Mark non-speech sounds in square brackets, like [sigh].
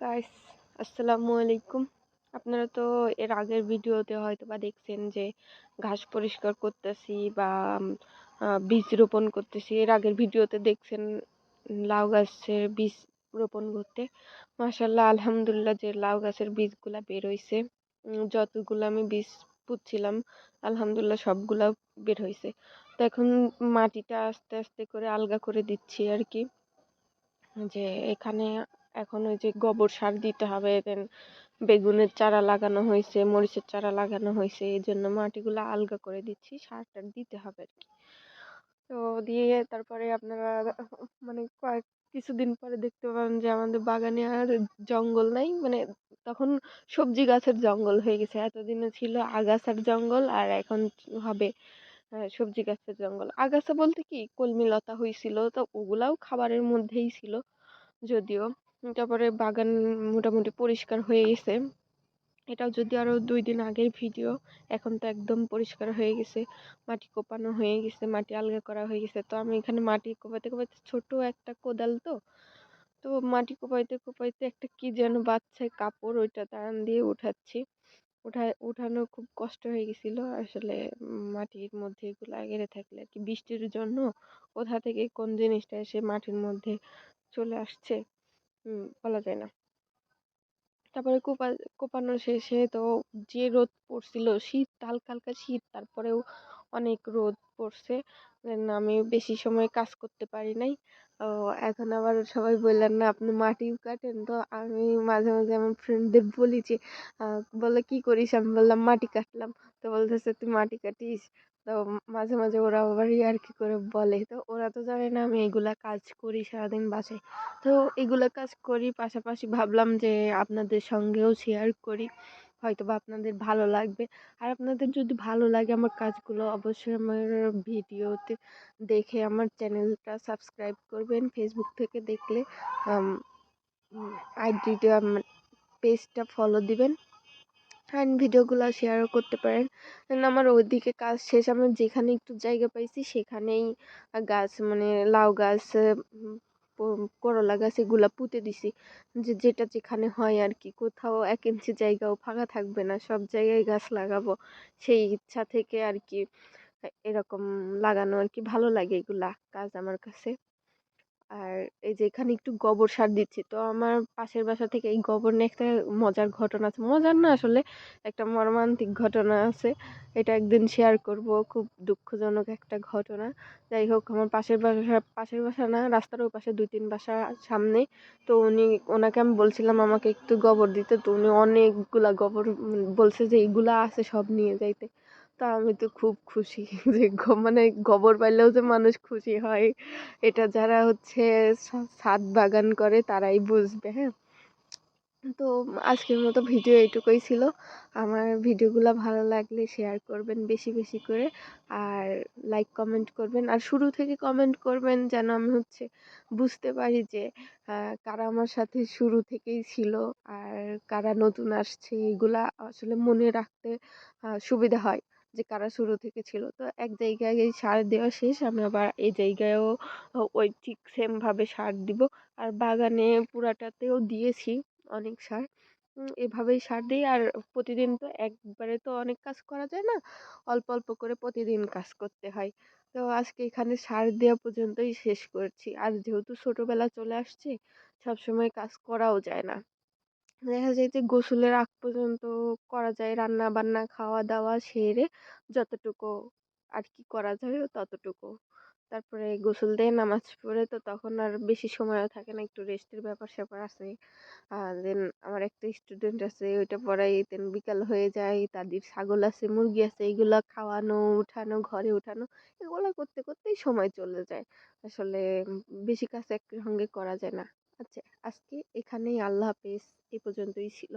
Guys আসসালামু আলাইকুম। আপনারা তো এর আগের ভিডিওতে হয়তো বা দেখছেন যে ঘাস পরিষ্কার করতেছি বা বীজ রোপণ করতেছি। এর আগের ভিডিওতে দেখছেন লাউ গাছের বীজ রোপণ করতে। মাসাল্লাহ আলহামদুলিল্লাহ যে লাউ গাছের বীজগুলা বের হয়েছে যতগুলো আমি বীজ পুঁতছিলাম, আলহামদুলিল্লাহ সবগুলা বের হয়েছে তো এখন মাটিটা আস্তে আস্তে করে আলগা করে দিচ্ছি আর কি। যে এখানে এখন ওই যে গোবর সার দিতে হবে দেন বেগুনের চারা লাগানো হয়েছে, মরিচের চারা লাগানো হয়েছে, এই জন্য মাটিগুলো আলগা করে দিচ্ছি সার টার দিতে হবে আর কি তো দিয়ে তারপরে আপনারা মানে কয়েক, কিছুদিন পরে দেখতে পাবেন যে আমাদের বাগানে আর জঙ্গল নাই মানে তখন সবজি গাছের জঙ্গল হয়ে গেছে, এতদিনে ছিল আগাছার জঙ্গল আর এখন হবে সবজি গাছের জঙ্গল। আগাছা বলতে কি, কলমি লতা হয়েছিল, তো ওগুলাও খাবারের মধ্যেই ছিল, যদিও তারপরে বাগান মোটামুটি পরিষ্কার হয়ে গেছে। এটাও যদি আরও দুই দিন আগের ভিডিও, এখন তো একদম পরিষ্কার হয়ে গেছে। মাটি কোপানো হয়ে গেছে, মাটি আলগা করা হয়ে গেছে। তো আমি এখানে মাটি কোপাতে কোপাতে ছোট একটা কোদাল তো তো মাটি কোপাইতে কোপাইতে একটা কি যেন বাচ্চায় কাপড় ওইটা টান দিয়ে উঠাচ্ছি। উঠায় উঠানো খুব কষ্ট হয়ে গেছিল। আসলে মাটির মধ্যে এগুলো গেড়ে থাকলে আর কি বৃষ্টির জন্য কোথা থেকে কোন জিনিসটা এসে মাটির মধ্যে চলে আসছে। বলা যায় না। তারপরে কোপা কোপানো শেষে তো যে রোদ পড়ছিল, শীত হালকা হালকা শীত, তারপরেও অনেক রোদ পড়ছে। আমি বেশি সময় কাজ করতে পারি নাই। এখন আবার সবাই বললেন, না, আপনি মাটিও কাটেন। তো আমি মাঝে মাঝে আমার ফ্রেন্ডদের বলি যে বলে কি করিস? আমি বললাম, মাটি কাটলাম। তো বলতেছে, তুই মাটি কাটিস? তো মাঝে মাঝে ওরা আবার ইয়ার্কি করে বলে। তো ওরা তো জানে না আমি এগুলা কাজ করি সারাদিন বাসায়। তো এগুলা কাজ করি পাশাপাশি ভাবলাম যে আপনাদের সঙ্গেও শেয়ার করি। হয়তো বা আপনাদের ভালো লাগবে। আর আপনাদের যদি ভালো লাগে আমার কাজগুলো অবশ্যই আমার ভিডিওতে দেখে আমার চ্যানেলটা সাবস্ক্রাইব করবেন। ফেসবুক থেকে দেখলে আইডিটা পেজটা ফলো দিবেন। অ্যান্ড ভিডিওগুলো শেয়ারও করতে পারেন। আমার ওইদিকে কাজ শেষ, আমি যেখানে একটু জায়গা পাইছি সেখানেই গাছ মানে লাউ গাছ করলা গাছ এগুলো পুঁতে দিছি। যে, যেটা যেখানে হয় আর কি কোথাও এক ইঞ্চি জায়গাও ফাঁকা থাকবে না, সব জায়গায় গাছ লাগাবো। সেই ইচ্ছা থেকে আর কি এরকম লাগানো আর কি ভালো লাগে এগুলা, কাজ আমার কাছে। আর এই যে এখানে একটু গোবর সার দিচ্ছি। তো আমার পাশের বাসা থেকে এই গোবর নিয়ে একটা মজার ঘটনা আছে। মজার না আসলে একটা মর্মান্তিক ঘটনা আছে। এটা একদিন শেয়ার করব। খুব দুঃখজনক একটা ঘটনা। যাই হোক, আমার পাশের বাসা পাশের বাসা না, রাস্তার ওই পাশে দুই তিন বাসা সামনে। তো উনি, ওনাকে আমি বলছিলাম আমাকে একটু গোবর দিতে। তো উনি অনেকগুলা গোবর বলছে যে এইগুলা আছে সব নিয়ে যাইতে। তা আমি তো খুব খুশি [laughs] যে মানে গোবর পাইলেও যে মানুষ খুশি হয়, এটা যারা হচ্ছে ছাদ বাগান করে তারাই বুঝবে হ্যাঁ? তো আজকের মতো ভিডিও এইটুকুই ছিল। আমার ভিডিওগুলো ভালো লাগলে শেয়ার করবেন বেশি বেশি করে আর লাইক কমেন্ট করবেন। আর শুরু থেকে কমেন্ট করবেন যেন আমি হচ্ছে বুঝতে পারি যে কারা আমার সাথে শুরু থেকেই ছিল আর কারা নতুন আসছে, এগুলা আসলে মনে রাখতে সুবিধা হয়। যে কারা শুরু থেকে ছিল। তো এক জায়গায় সার দেওয়া শেষ, আমি আবার এই জায়গায়ও ওই ঠিক সেমভাবে সার দিব। আর বাগানে পুরাটাতেও দিয়েছি অনেক সার। এভাবেই সার দিই। আর প্রতিদিন তো একবারে তো অনেক কাজ করা যায় না, অল্প অল্প করে প্রতিদিন কাজ করতে হয়। তো আজকে এখানে সার দেওয়া পর্যন্তই শেষ করছি। আর যেহেতু ছোটোবেলা চলে আসছে, সবসময় কাজ করাও যায় না। দেখা যায় যে গোসলের আগ পর্যন্ত করা যায় রান্না বান্না খাওয়া দাওয়া সেরে যতটুকু আর কি করা যায় ততটুকু। তারপরে গোসল দিয়ে নামাজ পড়ে তো তখন আর বেশি সময়ও থাকে না, একটু রেস্টের ব্যাপার স্যাপার আছে। দেন আমার একটা স্টুডেন্ট আছে, ওইটা পড়াই দেন বিকাল হয়ে যায়, তাদের ছাগল আছে, মুরগি আছে, এগুলো খাওয়ানো, উঠানো, ঘরে উঠানো, এগুলো করতে, করতেই সময় চলে যায়। আসলে বেশি কাজ একসঙ্গে করা যায় না। আচ্ছা আজকে এখানেই আল্লাহ হাফেজ এ পর্যন্তই ছিল।